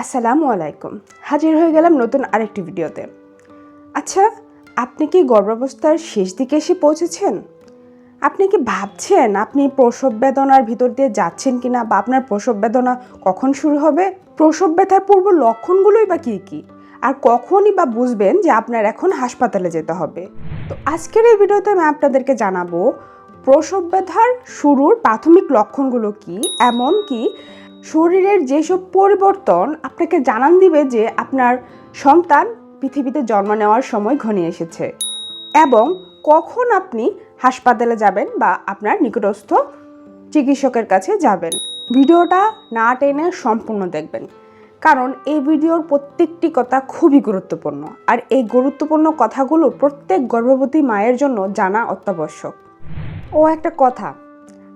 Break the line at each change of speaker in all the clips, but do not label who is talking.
আসসালামু আলাইকুম। হাজির হয়ে গেলাম নতুন আরেকটি ভিডিওতে। আচ্ছা আপনি কি গর্ভাবস্থার শেষ দিকে এসে পৌঁছেছেন? আপনি কি ভাবছেন আপনি প্রসব বেদনার ভিতর দিয়ে যাচ্ছেন কি না বা আপনার প্রসব বেদনা কখন শুরু হবে? প্রসব ব্যথার পূর্ব লক্ষণগুলোই বা কী কী? আর কখনই বা বুঝবেন যে আপনার এখন হাসপাতালে যেতে হবে। তো আজকের এই ভিডিওতে আমি আপনাদেরকে জানাব, প্রসব ব্যথার শুরুর প্রাথমিক লক্ষণগুলো কি? এমন কি শরীরের যেসব পরিবর্তন আপনাকে জানান দিবে যে আপনার সন্তান পৃথিবীতে জন্ম নেওয়ার সময় ঘনিয়ে এসেছে এবং কখন আপনি হাসপাতালে যাবেন বা আপনার নিকটস্থ চিকিৎসকের কাছে যাবেন। ভিডিওটা না টেনে সম্পূর্ণ দেখবেন। কারণ এই ভিডিওর প্রত্যেকটি কথা খুবই গুরুত্বপূর্ণ। আর এই গুরুত্বপূর্ণ কথাগুলো প্রত্যেক গর্ভবতী মায়ের জন্য জানা অত্যাবশ্যক। ও একটা কথা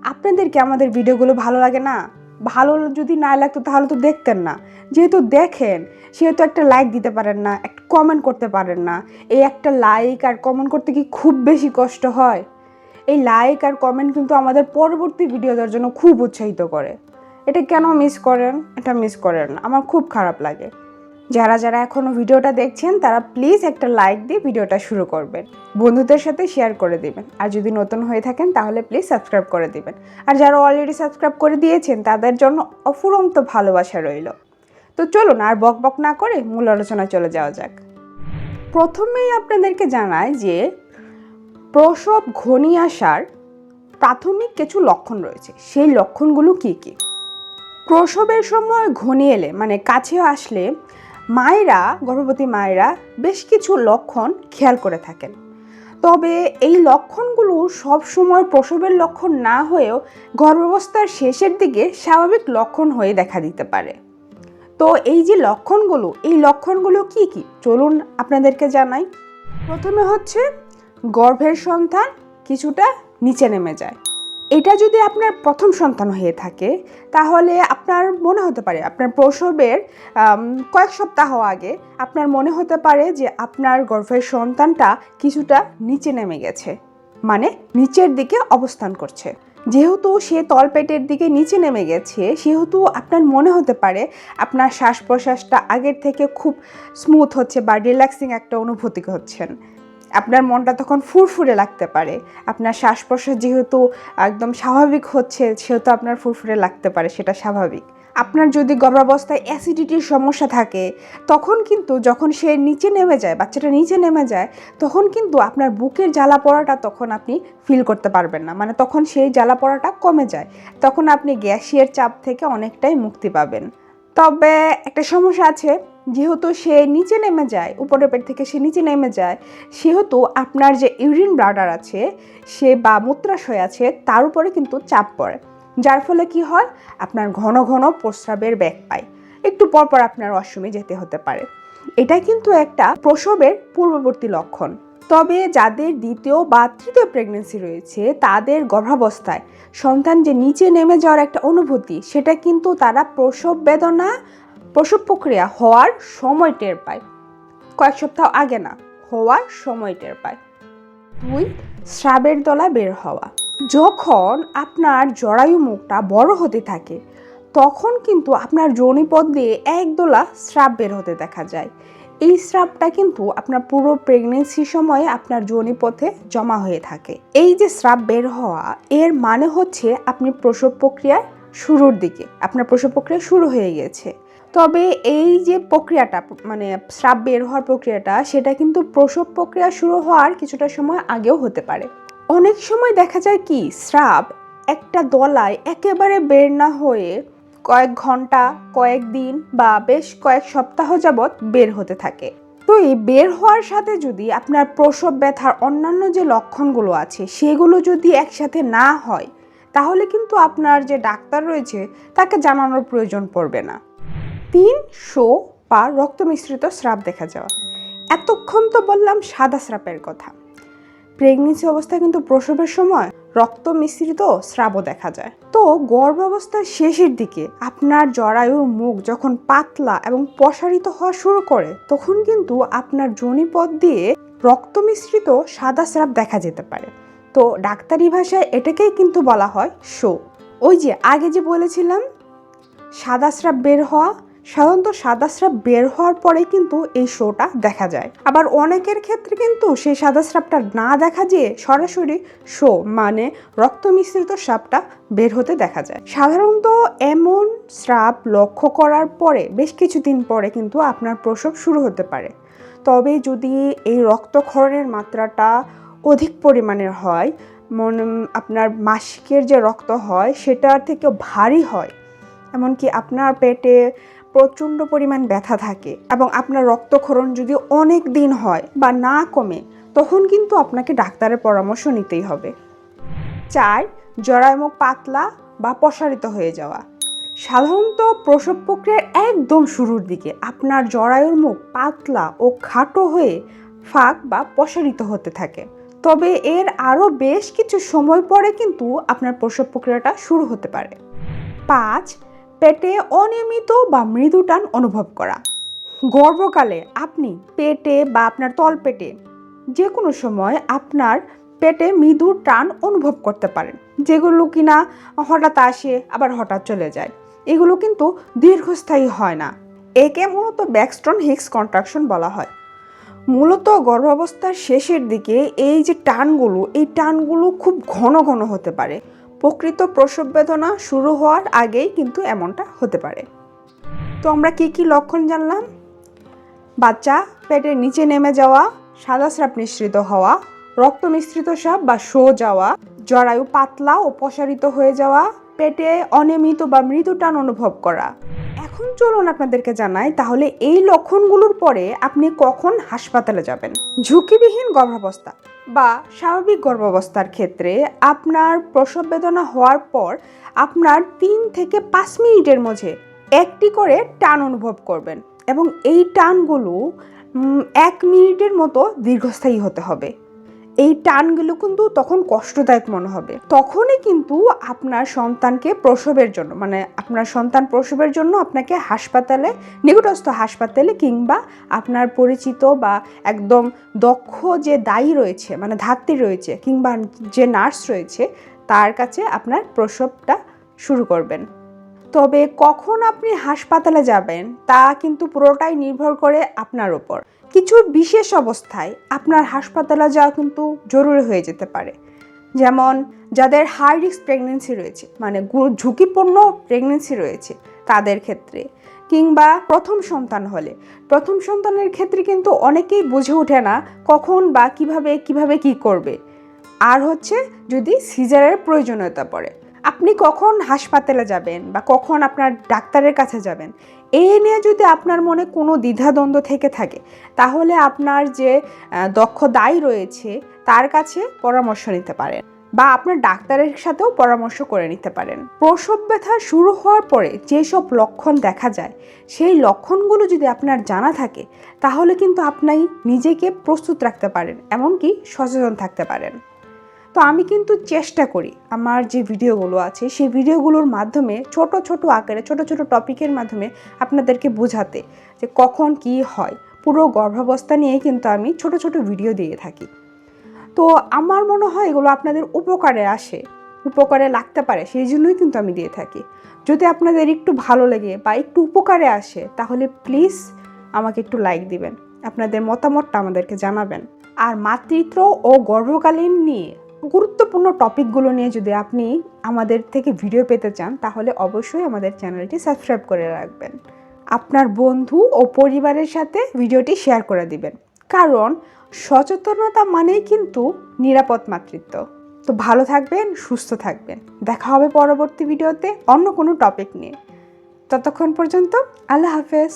আপনাদেরকে আমাদের ভিডিওগুলো ভালো লাগে না? ভালো যদি না লাগতো তাহলে তো দেখতেন না। যেহেতু দেখেন, সেহেতু একটা লাইক দিতে পারেন না, একটা কমেন্ট করতে পারেন না। এই একটা লাইক আর কমেন্ট করতে কি খুব বেশি কষ্ট হয়? এই লাইক আর কমেন্ট কিন্তু আমাদের পরবর্তী ভিডিও দেওয়ার জন্য খুব উৎসাহিত করে। এটা কেন মিস করেন? এটা মিস করেন। আমার খুব খারাপ লাগে। যারা যারা এখনও ভিডিওটা দেখছেন, তারা প্লিজ একটা লাইক দিয়ে ভিডিওটা শুরু করবেন। বন্ধুদের সাথে শেয়ার করে দিবেন। আর যদি নতুন হয়ে থাকেন, তাহলে প্লিজ সাবস্ক্রাইব করে দিবেন। আর যারা অলরেডি সাবস্ক্রাইব করে দিয়েছেন, তাদের জন্য অফুরন্ত ভালোবাসা রইল। তো চলুন আর বক বক না করে মূল আলোচনায় চলে যাওয়া যাক। প্রথমেই আপনাদেরকে জানাই যে প্রসব ঘনিয়ে আসার প্রাথমিক কিছু লক্ষণ রয়েছে। সেই লক্ষণগুলো কি কি? প্রসবের সময় ঘনিয়ে এলে মানে কাছে আসলে মায়েরা, গর্ভবতী মায়েরা বেশ কিছু লক্ষণ খেয়াল করে থাকেন। তবে এই লক্ষণগুলো সব সময় প্রসবের লক্ষণ না হয়েও গর্ভাবস্থার শেষের দিকে স্বাভাবিক লক্ষণ হয়ে দেখা দিতে পারে। তো এই যে লক্ষণগুলো, এই লক্ষণগুলো কি কি? চলুন আপনাদেরকে জানাই। প্রথমে হচ্ছে গর্ভের সন্তান কিছুটা নিচে নেমে যায়। এটা যদি আপনার প্রথম সন্তান হয়ে থাকে, তাহলে আপনার মনে হতে পারে, আপনার প্রসবের কয়েক সপ্তাহ আগে আপনার মনে হতে পারে যে আপনার গর্ভের সন্তানটা কিছুটা নিচে নেমে গেছে মানে নিচের দিকে অবস্থান করছে। যেহেতু সে তলপেটের দিকে নিচে নেমে গেছে, সেহেতু আপনার মনে হতে পারে আপনার শ্বাস প্রশ্বাসটা আগের থেকে খুব স্মুথ হচ্ছে বা রিল্যাক্সিং একটা অনুভূতি হচ্ছেন। আপনার মনটা তখন ফুরফুরে লাগতে পারে। আপনার শ্বাস প্রশ্বাস যেহেতু একদম স্বাভাবিক হচ্ছে, সেহেতু আপনার ফুরফুরে লাগতে পারে, সেটা স্বাভাবিক। আপনার যদি গর্ভাবস্থায় অ্যাসিডিটির সমস্যা থাকে, তখন কিন্তু যখন সে নিচে নেমে যায়, বাচ্চাটা নিচে নেমে যায়, তখন কিন্তু আপনার বুকের জ্বালা পড়াটা তখন আপনি ফিল করতে পারবেন না। মানে তখন সেই জ্বালা পড়াটা কমে যায়। তখন আপনি গ্যাসিয়ার চাপ থেকে অনেকটাই মুক্তি পাবেন। তবে একটা সমস্যা আছে যেহেতু সে নিচে নেমে যায়, উপরের পেট থেকে সে নিচে নেমে যায়, সেহেতু আপনার যে ইউরিন ব্লাডার আছে, সে বা মূত্রাশয় আছে, তার উপরে কিন্তু চাপ পড়ে। যার ফলে কি হয়? আপনার ঘন ঘন প্রস্রাবের ব্যাগ পায়। একটু পর পর আপনার ওয়াশরুমে যেতে হতে পারে। এটা কিন্তু একটা প্রসবের পূর্ববর্তী লক্ষণ। তবে যাদের দ্বিতীয় বা তৃতীয় প্রেগনেন্সি রয়েছে, তাদের গর্ভাবস্থায় সন্তান যে নিচে নেমে যাওয়ার একটা অনুভূতি, সেটা কিন্তু তারা প্রসব বেদনা প্রসব প্রক্রিয়া হওয়ার সময় টের পায়। কয়েক সপ্তাহ আগে না, হওয়ার সময় টের পায়। দুই, স্রাবের দলা বের হওয়া। যখন আপনার জরায়ু মুখটা বড় হতে থাকে, তখন কিন্তু আপনার যৌনিপথ দিয়ে একদোলা স্রাব বের হতে দেখা যায়। এই স্রাবটা কিন্তু আপনার পুরো প্রেগনেন্সি সময়ে আপনার যৌনিপথে জমা হয়ে থাকে। এই যে স্রাব বের হওয়া, এর মানে হচ্ছে আপনি প্রসব প্রক্রিয়ার শুরুর দিকে, আপনার প্রসব প্রক্রিয়া শুরু হয়ে গেছে। তবে এই যে প্রক্রিয়াটা মানে স্রাব বের হওয়ার প্রক্রিয়াটা, সেটা কিন্তু প্রসব প্রক্রিয়া শুরু হওয়ার কিছুটা সময় আগেও হতে পারে। অনেক সময় দেখা যায় কি, স্রাব একটা দলায় একেবারে বের না হয়ে কয়েক ঘণ্টা, কয়েক দিন বা বেশ কয়েক সপ্তাহ যাবৎ বের হতে থাকে। তো এই বের হওয়ার সাথে যদি আপনার প্রসব ব্যথার অন্যান্য যে লক্ষণগুলো আছে, সেগুলো যদি একসাথে না হয়, তাহলে কিন্তু আপনার যে ডাক্তার রয়েছে, তাকে জানানোর প্রয়োজন পড়বে না। তিন শো বা রক্ত মিশ্রিত স্রাব দেখা যাওয়া। এতক্ষণ তো বললাম সাদা স্রাবের কথা। প্রেগনেন্সি অবস্থায় কিন্তু প্রসবের সময় রক্ত মিশ্রিত স্রাবও দেখা যায়। তো গর্ভাবস্থার শেষের দিকে আপনার জরায়ুর মুখ যখন পাতলা এবং প্রসারিত হওয়া শুরু করে, তখন কিন্তু আপনার যোনিপথ দিয়ে রক্ত মিশ্রিত সাদা স্রাব দেখা যেতে পারে। তো ডাক্তারি ভাষায় এটাকেই কিন্তু বলা হয় শো। ওই যে আগে যে বলেছিলাম, সাদা স্রাব বের হওয়া সাধারণত সাদা বের হওয়ার পরে কিন্তু এই শোটা দেখা যায়। আবার অনেকের ক্ষেত্রে কিন্তু সেই সাদা স্রাবটা না দেখা যেয়ে সরাসরি শো মানে রক্ত মিশ্রিত স্রাবটা বের হতে দেখা যায়। সাধারণত এমন স্রাব লক্ষ্য করার পরে, বেশ কিছুদিন পরে কিন্তু আপনার প্রসব শুরু হতে পারে। তবে যদি এই রক্তক্ষরণের মাত্রাটা অধিক পরিমাণের হয়, মন, আপনার মাসিকের যে রক্ত হয়, সেটার থেকে ভারী হয়, এমনকি আপনার পেটে প্রচণ্ড পরিমাণ ব্যথা থাকে এবং আপনার রক্তক্ষরণ যদি অনেক দিন হয় বা না কমে, তখন কিন্তু আপনাকে ডাক্তারের পরামর্শ নিতেই হবে। চার, জরায়ুমুখ পাতলা বা প্রসারিত হয়ে যাওয়া। সাধারণত প্রসব প্রক্রিয়ার একদম শুরুর দিকে আপনার জরায়ুর মুখ পাতলা ও খাটো হয়ে ফাঁক বা প্রসারিত হতে থাকে। তবে এর আরও বেশ কিছু সময় পরে কিন্তু আপনার প্রসব প্রক্রিয়াটা শুরু হতে পারে। পাঁচ পেটে অনিয়মিত বা মৃদু টান অনুভব করা। গর্ভকালে আপনি পেটে বা আপনার তলপেটে যে কোনো সময় আপনার পেটে মৃদু টান অনুভব করতে পারেন, যেগুলো কিনা হঠাৎ আসে, আবার হঠাৎ চলে যায়। এগুলো কিন্তু দীর্ঘস্থায়ী হয় না। একে মূলত ব্যাকস্ট্রন হিক্স কন্ট্রাকশন বলা হয়। মূলত গর্ভাবস্থার শেষের দিকে এই যে টানগুলো, এই টানগুলো খুব ঘন ঘন হতে পারে। প্রকৃত প্রসব বেদনা শুরু হওয়ার আগেই কিন্তু এমনটা হতে পারে। তো আমরা কি কি লক্ষণ জানলাম? বাচ্চা পেটের নিচে নেমে যাওয়া, সাদা স্রাপ মিশ্রিত হওয়া, রক্ত মিশ্রিত সাপ বা শো যাওয়া, জরায়ু পাতলা ও প্রসারিত হয়ে যাওয়া, পেটে অনিয়মিত বা মৃদু টান অনুভব করা। এখন চলুন আপনাদেরকে জানাই, তাহলে এই লক্ষণগুলোর পরে আপনি কখন হাসপাতালে যাবেন? ঝুঁকিবিহীন গর্ভাবস্থা বা স্বাভাবিক গর্ভাবস্থার ক্ষেত্রে আপনার প্রসব বেদনা হওয়ার পর আপনার তিন থেকে পাঁচ মিনিটের মধ্যে একটি করে টান অনুভব করবেন এবং এই টানগুলো এক মিনিটের মতো দীর্ঘস্থায়ী হতে হবে। এই টানগুলো কিন্তু তখন কষ্টদায়ক মনে হবে। তখনই কিন্তু আপনার সন্তানকে প্রসবের জন্য মানে আপনার সন্তান প্রসবের জন্য আপনাকে হাসপাতালে, নিকটস্থ হাসপাতালে কিংবা আপনার পরিচিত বা একদম দক্ষ যে দায়ী রয়েছে মানে ধাত্রী রয়েছে কিংবা যে নার্স রয়েছে, তার কাছে আপনার প্রসবটা শুরু করবেন। তবে কখন আপনি হাসপাতালে যাবেন, তা কিন্তু পুরোটাই নির্ভর করে আপনার উপর কিছু বিশেষ অবস্থায় আপনার হাসপাতালে যাওয়া কিন্তু জরুরি হয়ে যেতে পারে। যেমন, যাদের হাই রিস্ক প্রেগনেন্সি রয়েছে মানে ঝুঁকিপূর্ণ প্রেগনেন্সি রয়েছে তাদের ক্ষেত্রে, কিংবা প্রথম সন্তান হলে। প্রথম সন্তানের ক্ষেত্রে কিন্তু অনেকেই বুঝে ওঠে না কখন বা কীভাবে কীভাবে কি করবে। আর হচ্ছে যদি সিজারের প্রয়োজনীয়তা পড়ে। আপনি কখন হাসপাতালে যাবেন বা কখন আপনার ডাক্তারের কাছে যাবেন এই নিয়ে যদি আপনার মনে কোনো দ্বিধাদ্বন্দ্ব থেকে থাকে, তাহলে আপনার যে দক্ষ দায়ী রয়েছে, তার কাছে পরামর্শ নিতে পারেন বা আপনার ডাক্তারের সাথেও পরামর্শ করে নিতে পারেন। প্রসব ব্যথা শুরু হওয়ার পরে যেসব লক্ষণ দেখা যায়, সেই লক্ষণগুলো যদি আপনার জানা থাকে, তাহলে কিন্তু আপনি নিজেকে প্রস্তুত রাখতে পারেন, এমনকি সচেতন থাকতে পারেন। তো আমি কিন্তু চেষ্টা করি আমার যে ভিডিওগুলো আছে, সেই ভিডিওগুলোর মাধ্যমে, ছোট ছোট আকারে, ছোট ছোট টপিকের মাধ্যমে আপনাদেরকে বোঝাতে যে কখন কি হয়। পুরো গর্ভাবস্থা নিয়ে কিন্তু আমি ছোট ছোট ভিডিও দিয়ে থাকি। তো আমার মনে হয় এগুলো আপনাদের উপকারে আসে, উপকারে লাগতে পারে, সেই জন্যই কিন্তু আমি দিয়ে থাকি। যদি আপনাদের একটু ভালো লাগে বা একটু উপকারে আসে, তাহলে প্লিজ আমাকে একটু লাইক দিবেন। আপনাদের মতামতটা আমাদেরকে জানাবেন। আর মাতৃত্ব ও গর্ভকালীন নিয়ে গুরুত্বপূর্ণ টপিকগুলো নিয়ে যদি আপনি আমাদের থেকে ভিডিও পেতে চান, তাহলে অবশ্যই আমাদের চ্যানেলটি সাবস্ক্রাইব করে রাখবেন। আপনার বন্ধু ও পরিবারের সাথে ভিডিওটি শেয়ার করে দিবেন। কারণ সচেতনতা মানেই কিন্তু নিরাপদ মাতৃত্ব। তো ভালো থাকবেন, সুস্থ থাকবেন। দেখা হবে পরবর্তী ভিডিওতে অন্য কোনো টপিক নিয়ে। ততক্ষণ পর্যন্ত আল্লাহ হাফেজ।